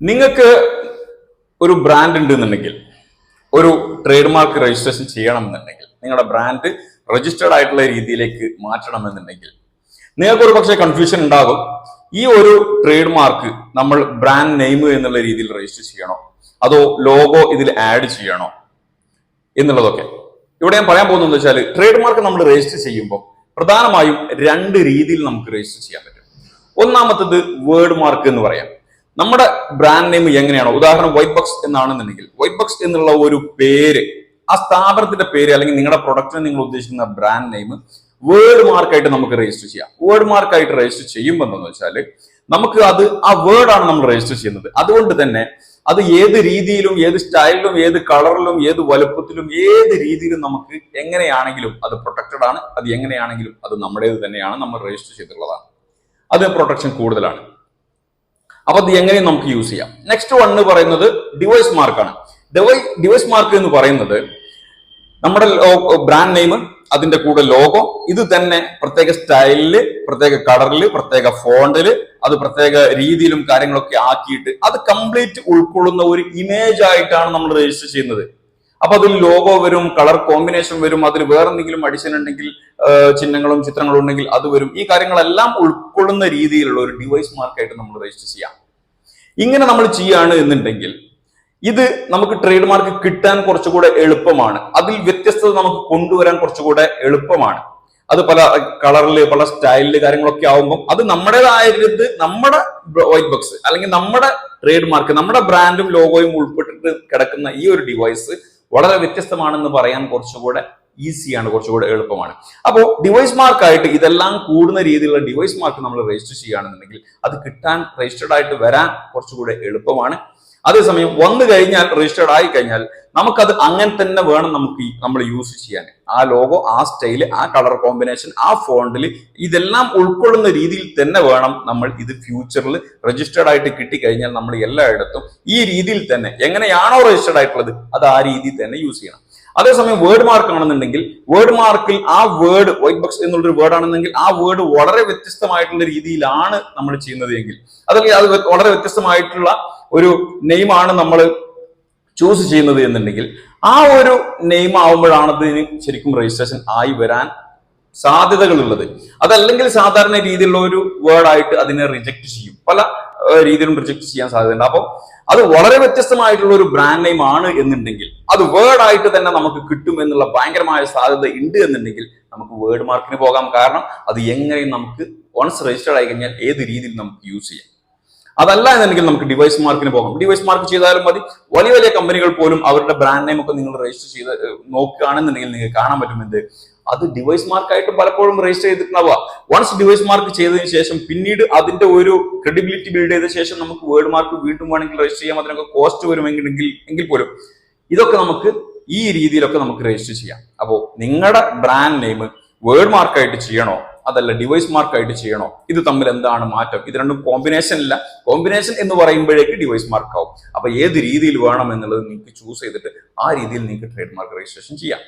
നിങ്ങൾക്ക് ഒരു ബ്രാൻഡ് ഉണ്ട് എന്നുണ്ടെങ്കിൽ ഒരു ട്രേഡ് മാർക്ക് രജിസ്ട്രേഷൻ ചെയ്യണം എന്നുണ്ടെങ്കിൽ നിങ്ങളുടെ ബ്രാൻഡ് രജിസ്റ്റേർഡ് ആയിട്ടുള്ള രീതിയിലേക്ക് മാറ്റണം എന്നുണ്ടെങ്കിൽ നിങ്ങൾക്ക് ഒരു പക്ഷേ കൺഫ്യൂഷൻ ഉണ്ടാകും. ഈ ഒരു ട്രേഡ് മാർക്ക് നമ്മൾ ബ്രാൻഡ് നെയിം എന്നുള്ള രീതിയിൽ രജിസ്റ്റർ ചെയ്യണോ? അതോ ലോഗോ ഇതിൽ ആഡ് ചെയ്യണോ? എന്നുള്ളതൊക്കെ. ഇവിടെ ഞാൻ പറയാൻ പോകുന്നത് വെച്ചാൽ ട്രേഡ് മാർക്ക് നമ്മൾ രജിസ്റ്റർ ചെയ്യുമ്പോൾ പ്രധാനമായും രണ്ട് രീതിയിൽ നമുക്ക് രജിസ്റ്റർ ചെയ്യാൻ പറ്റും. ഒന്നാമത്തത് വേർഡ് മാർക്ക് എന്ന് പറയാം. നമ്മുടെ ബ്രാൻഡ് നെയിം എങ്ങനെയാണോ? ഉദാഹരണം വൈറ്റ് ബക്സ് എന്നാണെന്നുണ്ടെങ്കിൽ വൈറ്റ് ബക്സ് എന്നുള്ള ഒരു പേര് ആ സ്ഥാപനത്തിന്റെ പേര് അല്ലെങ്കിൽ നിങ്ങളുടെ പ്രൊഡക്റ്റിന് നിങ്ങൾ ഉദ്ദേശിക്കുന്ന ബ്രാൻഡ് നെയിം വേർഡ് മാർക്കായിട്ട് നമുക്ക് രജിസ്റ്റർ ചെയ്യാം. വേർഡ് മാർക്കായിട്ട് രജിസ്റ്റർ ചെയ്യുമ്പോൾ എന്താണെന്ന് വെച്ചാൽ നമുക്ക് അത് ആ വേർഡ് ആണ് നമ്മൾ രജിസ്റ്റർ ചെയ്യുന്നത്. അതുകൊണ്ട് തന്നെ അത് ഏത് രീതിയിലും ഏത് സ്റ്റൈലിലും ഏത് കളറിലും ഏത് വലുപ്പത്തിലും ഏത് രീതിയിലും നമുക്ക് എങ്ങനെയാണെങ്കിലും അത് പ്രൊട്ടക്റ്റഡ് ആണ്. അത് എങ്ങനെയാണെങ്കിലും അത് നമ്മുടേത് തന്നെയാണ് നമ്മൾ രജിസ്റ്റർ ചെയ്തിട്ടുള്ളതാണ്. അത് പ്രൊട്ടക്ഷൻ കൂടുതലാണ്. അപ്പൊ അത് എങ്ങനെ നമുക്ക് യൂസ് ചെയ്യാം. നെക്സ്റ്റ് വൺ എന്ന് പറയുന്നത് ഡിവൈസ് മാർക്കാണ് ഡിവൈസ് മാർക്ക് എന്ന് പറയുന്നത് നമ്മുടെ ബ്രാൻഡ് നെയിം അതിന്റെ കൂടെ ലോഗോ ഇത് തന്നെ പ്രത്യേക സ്റ്റൈലിൽ പ്രത്യേക കളറിൽ പ്രത്യേക ഫോണ്ടിൽ അത് പ്രത്യേക രീതിയിലും കാര്യങ്ങളൊക്കെ ആക്കിയിട്ട് അത് കംപ്ലീറ്റ് ഉൾക്കൊള്ളുന്ന ഒരു ഇമേജ് ആയിട്ടാണ് നമ്മൾ രജിസ്റ്റർ ചെയ്യുന്നത്. അപ്പൊ അതിൽ ലോഗോ വരും കളർ കോമ്പിനേഷൻ വരും അതിൽ വേറെന്തെങ്കിലും അഡിഷൻ ഉണ്ടെങ്കിൽ ചിഹ്നങ്ങളും ചിത്രങ്ങളും ഉണ്ടെങ്കിൽ അത് വരും. ഈ കാര്യങ്ങളെല്ലാം ഉൾക്കൊള്ളുന്ന രീതിയിലുള്ള ഒരു ഡിവൈസ് മാർക്കായിട്ട് നമ്മൾ രജിസ്റ്റർ ചെയ്യാം. ഇങ്ങനെ നമ്മൾ ചെയ്യാണ് എന്നുണ്ടെങ്കിൽ ഇത് നമുക്ക് ട്രേഡ് മാർക്ക് കിട്ടാൻ കുറച്ചുകൂടെ എളുപ്പമാണ്. അതിൽ വ്യത്യസ്തത നമുക്ക് കൊണ്ടുവരാൻ കുറച്ചുകൂടെ എളുപ്പമാണ്. അത് പല കളറിൽ പല സ്റ്റൈലിൽ കാര്യങ്ങളൊക്കെ ആവുമ്പോൾ അത് നമ്മുടേതായത് നമ്മുടെ വൈറ്റ് ബോക്സ് അല്ലെങ്കിൽ നമ്മുടെ ട്രേഡ് മാർക്ക് നമ്മുടെ ബ്രാൻഡും ലോഗോയും ഉൾപ്പെട്ടിട്ട് കിടക്കുന്ന ഈ ഒരു ഡിവൈസ് വളരെ വ്യത്യസ്തമാണെന്ന് പറയാൻ കുറച്ചുകൂടെ ഈസിയാണ് കുറച്ചുകൂടെ എളുപ്പമാണ്. അപ്പോൾ ഡിവൈസ് മാർക്കായിട്ട് ഇതെല്ലാം കൂടുന്ന രീതിയിലുള്ള ഡിവൈസ് മാർക്ക് നമ്മൾ രജിസ്റ്റർ ചെയ്യുകയാണെന്നുണ്ടെങ്കിൽ അത് കിട്ടാൻ രജിസ്റ്റേർഡ് ആയിട്ട് വരാൻ കുറച്ചുകൂടെ എളുപ്പമാണ്. അതേസമയം വന്നു കഴിഞ്ഞാൽ രജിസ്റ്റേർഡ് ആയി കഴിഞ്ഞാൽ നമുക്കത് അങ്ങനെ തന്നെ വേണം നമുക്ക് നമ്മൾ യൂസ് ചെയ്യാൻ. ആ ലോഗോ ആ സ്റ്റൈൽ ആ കളർ കോമ്പിനേഷൻ ആ ഫോണ്ടിൽ ഇതെല്ലാം ഉൾക്കൊള്ളുന്ന രീതിയിൽ തന്നെ വേണം നമ്മൾ ഇത് ഫ്യൂച്ചറിൽ രജിസ്റ്റേർഡ് ആയിട്ട് കിട്ടിക്കഴിഞ്ഞാൽ നമ്മൾ എല്ലായിടത്തും ഈ രീതിയിൽ തന്നെ എങ്ങനെയാണോ രജിസ്റ്റേർഡ് ആയിട്ടുള്ളത് അത് ആ രീതിയിൽ തന്നെ യൂസ് ചെയ്യണം. അതേസമയം വേർഡ് മാർക്ക് ആണെന്നുണ്ടെങ്കിൽ വേർഡ് മാർക്കിൽ ആ വേർഡ് വൈറ്റ് ബോക്സ് എന്നുള്ളൊരു വേർഡ് ആണെന്നുണ്ടെങ്കിൽ ആ വേർഡ് വളരെ വ്യത്യസ്തമായിട്ടുള്ള രീതിയിലാണ് നമ്മൾ ചെയ്യുന്നത് എങ്കിൽ അതല്ലെങ്കിൽ അത് വളരെ വ്യത്യസ്തമായിട്ടുള്ള ഒരു നെയിമാണ് നമ്മൾ ചൂസ് ചെയ്യുന്നത് എന്നുണ്ടെങ്കിൽ ആ ഒരു നെയിം ആവുമ്പോഴാണ് അതിന് ശരിക്കും രജിസ്ട്രേഷൻ ആയി വരാൻ സാധ്യതകളുള്ളത്. അതല്ലെങ്കിൽ സാധാരണ രീതിയിലുള്ള ഒരു വേർഡ് ആയിട്ട് അതിനെ റിജക്ട് ചെയ്യും. പല രീതിയിലും റിജക്ട് ചെയ്യാൻ സാധ്യതയുണ്ട്. അപ്പം അത് വളരെ വ്യത്യസ്തമായിട്ടുള്ള ഒരു ബ്രാൻഡ് നെയിം ആണ് എന്നുണ്ടെങ്കിൽ അത് വേർഡ് ആയിട്ട് തന്നെ നമുക്ക് കിട്ടും എന്നുള്ള ഭയങ്കരമായ സാധ്യത ഉണ്ട് എന്നുണ്ടെങ്കിൽ നമുക്ക് വേർഡ് മാർക്കിന് പോകാം. കാരണം അത് എങ്ങനെയും നമുക്ക് വൺസ് രജിസ്റ്റർഡ് ആയി കഴിഞ്ഞാൽ ഏത് രീതിയിൽ നമുക്ക് യൂസ് ചെയ്യാം. അതല്ല എന്നുണ്ടെങ്കിൽ നമുക്ക് ഡിവൈസ് മാർക്കിന് പോകാം. ഡിവൈസ് മാർക്ക് ചെയ്താലും മതി. വലിയ വലിയ കമ്പനികൾ പോലും അവരുടെ ബ്രാൻഡ് നെയിം ഒക്കെ നിങ്ങൾ രജിസ്റ്റർ ചെയ്ത് നോക്കുകയാണെന്നുണ്ടെങ്കിൽ നിങ്ങൾക്ക് കാണാൻ പറ്റും എന്ത്? അത് ഡിവൈസ് മാർക്കായിട്ട് പലപ്പോഴും രജിസ്റ്റർ ചെയ്തിട്ടുണ്ടാവുക. വൺസ് ഡിവൈസ് മാർക്ക് ചെയ്തതിന് ശേഷം പിന്നീട് അതിന്റെ ഒരു ക്രെഡിബിലിറ്റി ബിൽഡ് ചെയ്ത ശേഷം നമുക്ക് വേർഡ് മാർക്ക് വീണ്ടും വേണമെങ്കിൽ രജിസ്റ്റർ ചെയ്യാം. അതിനൊക്കെ കോസ്റ്റ് വരുമെങ്കിൽ എങ്കിൽ പോലും ഇതൊക്കെ നമുക്ക് ഈ രീതിയിലൊക്കെ നമുക്ക് രജിസ്റ്റർ ചെയ്യാം. അപ്പോൾ നിങ്ങളുടെ ബ്രാൻഡ് നെയിം വേർഡ് മാർക്കായിട്ട് ചെയ്യണോ? അതല്ല ഡിവൈസ് മാർക്കായിട്ട് ചെയ്യണോ? ഇത് തമ്മിൽ എന്താണ് മാറ്റം? ഇത് രണ്ടും കോമ്പിനേഷൻ ഇല്ല. കോമ്പിനേഷൻ എന്ന് പറയുമ്പോഴേക്ക് ഡിവൈസ് മാർക്കാവും അപ്പൊ ഏത് രീതിയിൽ വേണം എന്നുള്ളത് നിങ്ങൾക്ക് ചൂസ് ചെയ്തിട്ട് ആ രീതിയിൽ നിങ്ങൾക്ക് ട്രേഡ് മാർക്ക് രജിസ്ട്രേഷൻ ചെയ്യാം.